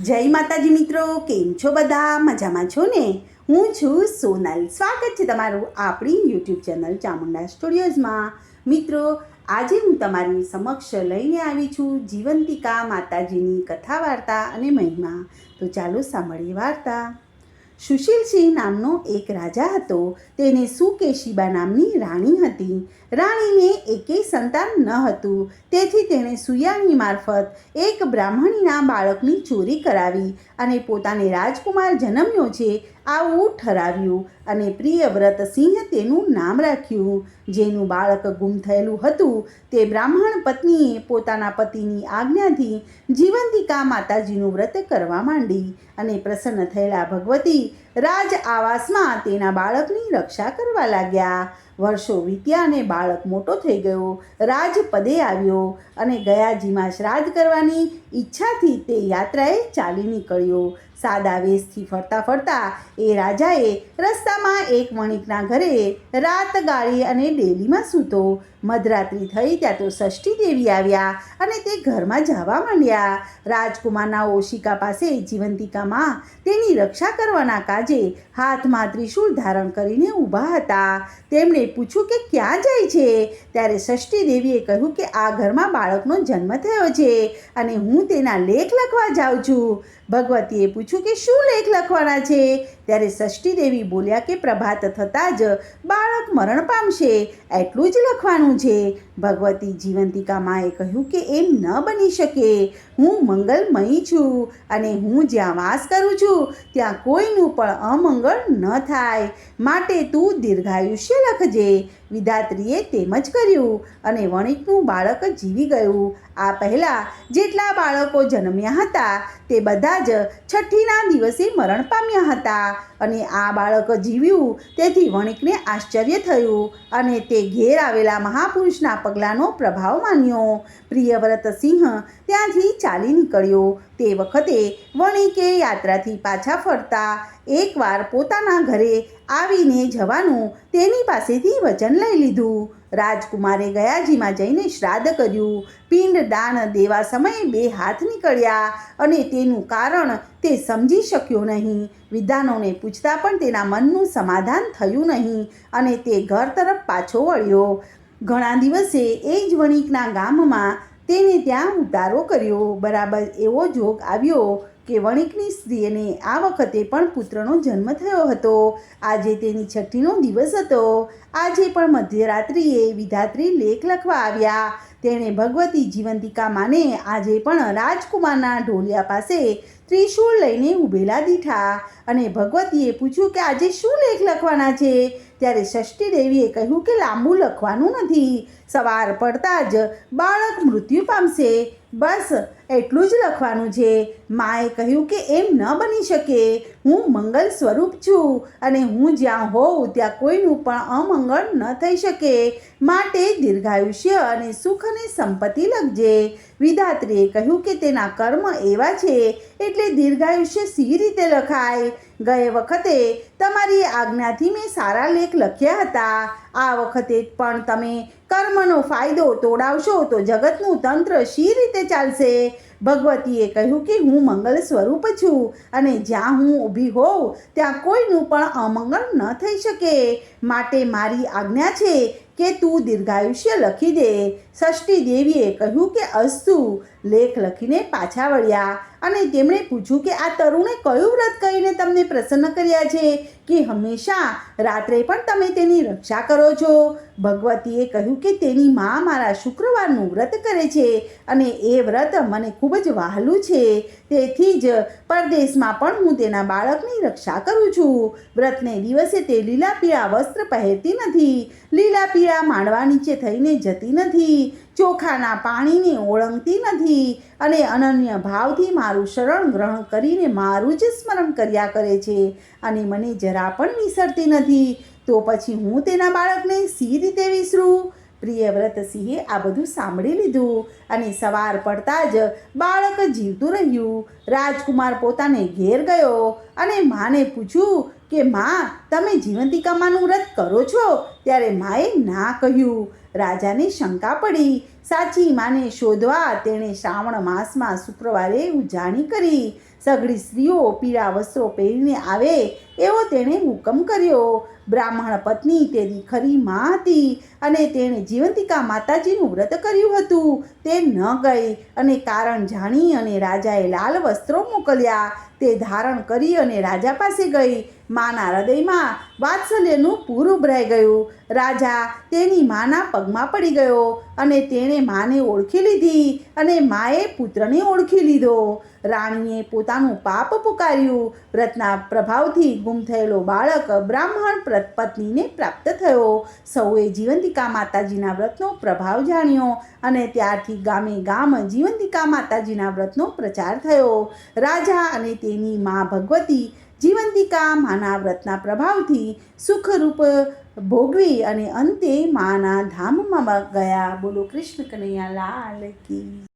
જય માતાજી મિત્રો, કેમ છો બધા? મજામાં છો ને? હું છું સોનલ. સ્વાગત છે તમારું આપણી યુટ્યુબ ચેનલ ચામુંડા સ્ટુડિયોઝમાં. મિત્રો, આજે હું તમારી સમક્ષ લઈને આવી છું જીવંતિકા માતાજીની કથા વાર્તા અને મહિમા. તો ચાલો સાંભળીએ વાર્તા. સુશીલસિંહ નામનો એક રાજા હતો. તેને સુકેશીબા નામની રાણી હતી. રાણીને એકેય સંતાન ન હતું. તેથી તેણે સુયાણી મારફત એક બ્રાહ્મણીના બાળકની ચોરી કરાવી અને પોતાને રાજકુમાર જન્મ્યો છે આવું ઠરાવ્યું અને પ્રિયવ્રત સિંહ તેનું નામ રાખ્યું. જેનું બાળક ગુમ થયેલું હતું, તે બ્રાહ્મણ પત્નીએ પોતાના પતિની આજ્ઞાથી જીવંતિકા માતાજીનું વ્રત કરવા માંડી અને પ્રસન્ન થયેલા ભગવતી રાજ આવાસમાં તેના બાળકની રક્ષા કરવા લાગ્યા. વર્ષો વીત્યા અને બાળક મોટો થઈ ગયો. રાજપદે આવ્યો અને ગયાજીમાં શ્રાદ્ધ કરવાની ઈચ્છાથી તે યાત્રાએ ચાલી નીકળ્યો. સાદા વેશથી ફરતા ફરતા એ રાજાએ રસ્તામાં એક વણિકના ઘરે રાત ગાળી અને ડેલીમાં સૂતો. મધરાત્રિ થઈ ત્યાં તો ષષ્ઠી દેવી આવ્યા અને તે ઘરમાં જવા માંડ્યા. રાજકુમારના ઓશિકા પાસે જીવંતિકામાં તેની રક્ષા કરવાના કાજે હાથમાં ત્રિશુળ ધારણ કરીને ઊભા હતા. તેમણે પૂછ્યું કે ક્યાં જાય છે? ત્યારે ષષ્ઠી દેવીએ કહ્યું કે આ ઘરમાં બાળકનો જન્મ થયો છે અને હું તેના લેખ લખવા જાઉં છું. ભગવતીએ પૂછ્યું કે શું લેખ લખવાના છે? ત્યારે ષષ્ઠી દેવી બોલ્યા કે પ્રભાત થતાં જ બાળક મરણ પામશે. એટલું જ લખવાનું છે. ભગવતી જીવંતિકા માએ કહ્યું કે એમ ન બની શકે. હું મંગલમયી છું અને હું જ્યાં વાસ કરું છું, ત્યાં કોઈનું પણ અમંગળ ન થાય. માટે તું દીર્ઘાયુષ્ય લખજે. વિધાત્રીએ તેમ જ કર્યું અને વણિકનું બાળક જીવી ગયું. આ પહેલાં જેટલા બાળકો જન્મ્યા હતા, તે બધા જ છઠ્ઠીના દિવસે મરણ પામ્યા હતા અને આ બાળક જીવ્યું. તેથી વણિકને આશ્ચર્ય થયું અને તે ઘેર આવેલા મહાપુરુષના પગલાંનો પ્રભાવ માન્યો. પ્રિયવ્રત સિંહ ત્યાંથી ચાલી નીકળ્યો. તે વખતે વણિકે યાત્રાથી પાછા ફરતા એકવાર પોતાના ઘરે આવીને જવાનું તેની પાસેથી વચન લઈ લીધું. રાજકુમારે ગયાજીમાં જઈને શ્રાદ્ધ કર્યું. પિંડ દાન દેવા સમયે બે હાથ નીકળ્યા અને તેનું કારણ તે સમજી શક્યો નહીં. વિદ્વાનોને પૂછતા પણ તેના મનનું સમાધાન થયું નહીં અને તે ઘર તરફ પાછો વળ્યો. ઘણા દિવસે એ જ વણિકના ગામમાં તેને ત્યાં ઉતારો કર્યો. બરાબર એવો જોગ આવ્યો કે વણિકની સ્ત્રીને આ વખતે પણ પુત્રનો જન્મ થયો હતો. આજે તેની છઠ્ઠીનો દિવસ હતો. આજે પણ મધ્યરાત્રિએ વિધાત્રી લેખ લખવા આવ્યા. તેણે ભગવતી જીવંતિકા માને આજે પણ રાજકુમારના ઢોલિયા પાસે ત્રિશૂળ લઈને ઊભેલા દીઠા અને ભગવતીએ પૂછ્યું કે આજે શું લેખ લખવાના છે? ત્યારે ષષ્ઠી દેવીએ કહ્યું કે લાંબુ લખવાનું નથી. સવાર પડતા જ બાળક મૃત્યુ પામશે. બસ, એટલું જ લખવાનું છે. માએ કહ્યું કે એમ ન બની શકે. હું મંગલ સ્વરૂપ છું અને હું જ્યાં હોઉં ત્યાં કોઈનું પણ અમંગળ ન થઈ શકે. માટે દીર્ઘાયુષ્ય અને સુખ અને સંપત્તિ લખજે. વિધાત્રીએ કહ્યું કે તેના કર્મ એવા છે એટલે દીર્ઘાયુષ્ય સી રીતે લખાય. ગયે વખતે તમારી આજ્ઞાથી મેં સારા લેખ લખ્યા હતા. આ વખતે પણ તમે કર્મનો ફાયદો તોડાવશો તો જગતનું તંત્ર શી રીતે ચાલશે. ભગવતીએ કહ્યું કે હું મંગલ સ્વરૂપ છું અને જ્યાં હું ઊભી હોઉં, ત્યાં કોઈનું પણ અમંગળ ન થઈ શકે. માટે મારી આજ્ઞા છે કે તું દીર્ઘાયુષ્ય લખી દે. ષષ્ઠી દેવીએ કહ્યું કે અસ્તુ. લેખ લખીને પાછા વળ્યા અને તેમણે પૂછ્યું કે આ તરુણે કયું વ્રત કહીને તમને પ્રસન્ન કર્યા છે? કે હંમેશા રાત્રે પણ તમે તેની રક્ષા કરો છો? ભગવતીએ કહ્યું કે તેની મા મારા શુક્રવારનું વ્રત કરે છે અને એ વ્રત મને ખૂબ જ વહાલું છે. તેથી જ પરદેશમાં પણ હું તેના બાળકની રક્ષા કરું છું. વ્રતને દિવસે તે લીલા પીળા વસ્ત્ર પહેરતી નથી. લીલા પીળા માંડવા નીચે થઈને જતી નથી. ચોખાના પાણીને ઓળંગતી નથી અને અનન્ય ભાવથી મારું શરણ ગ્રહણ કરીને મારું જ સ્મરણ કર્યા કરે છે અને મને જરા પણ વિસરતી નથી. તો પછી હું તેના બાળકને સી રીતે વિસરું? પ્રિયવ્રતસિંહે આ બધું સાંભળી લીધું અને સવાર પડતા જ બાળક જીવતું રહ્યું. રાજકુમાર પોતાને ઘેર ગયો અને માને પૂછ્યું કે, માં, તમે જીવંતિકામાનું વ્રત કરો છો? ત્યારે માએ ના કહ્યું. રાજાને શંકા પડી સાચી માને શોધવા તેણે શ્રાવણ માસમાં શુક્રવારે ઉજાણી કરી. સઘળી સ્ત્રીઓ પીળા વસ્ત્રો પહેરીને આવે એવો તેણે હુકમ કર્યો. બ્રાહ્મણ પત્ની તેની ખરી માં હતી અને તેણે જીવંતિકા માતાજીનું વ્રત કર્યું હતું. તે ન ગઈ અને કારણ જાણી અને રાજાએ લાલ વસ્ત્રો મોકલ્યા. તે ધારણ કરી અને રાજા પાસે ગઈ. માના હૃદયમાં વાત્સલ્યનું પૂર ઉભરાઈ ગયું. રાજા તેની માના પગમાં પડી ગયો અને તેણે માને ઓળખી લીધી અને માએ પુત્રને ઓળખી લીધો. રાણીએ પોતાનું પાપ પુકાર્યું. વ્રતના પ્રભાવથી ગુમ થયેલો બાળક બ્રાહ્મણ પત્નીને પ્રાપ્ત થયો. સૌએ જીવંતિકા માતાજીના વ્રતનો પ્રભાવ જાણ્યો અને ત્યારથી ગામે ગામ જીવંતિકા માતાજીના વ્રતનો પ્રચાર થયો. રાજા અને તેની મા ભગવતી જીવંતિકા માના વ્રતના પ્રભાવથી સુખરૂપ ભોગવી અને અંતે માના ધામમાં ગયા. બોલો કૃષ્ણ કનૈયા, લાલ કી.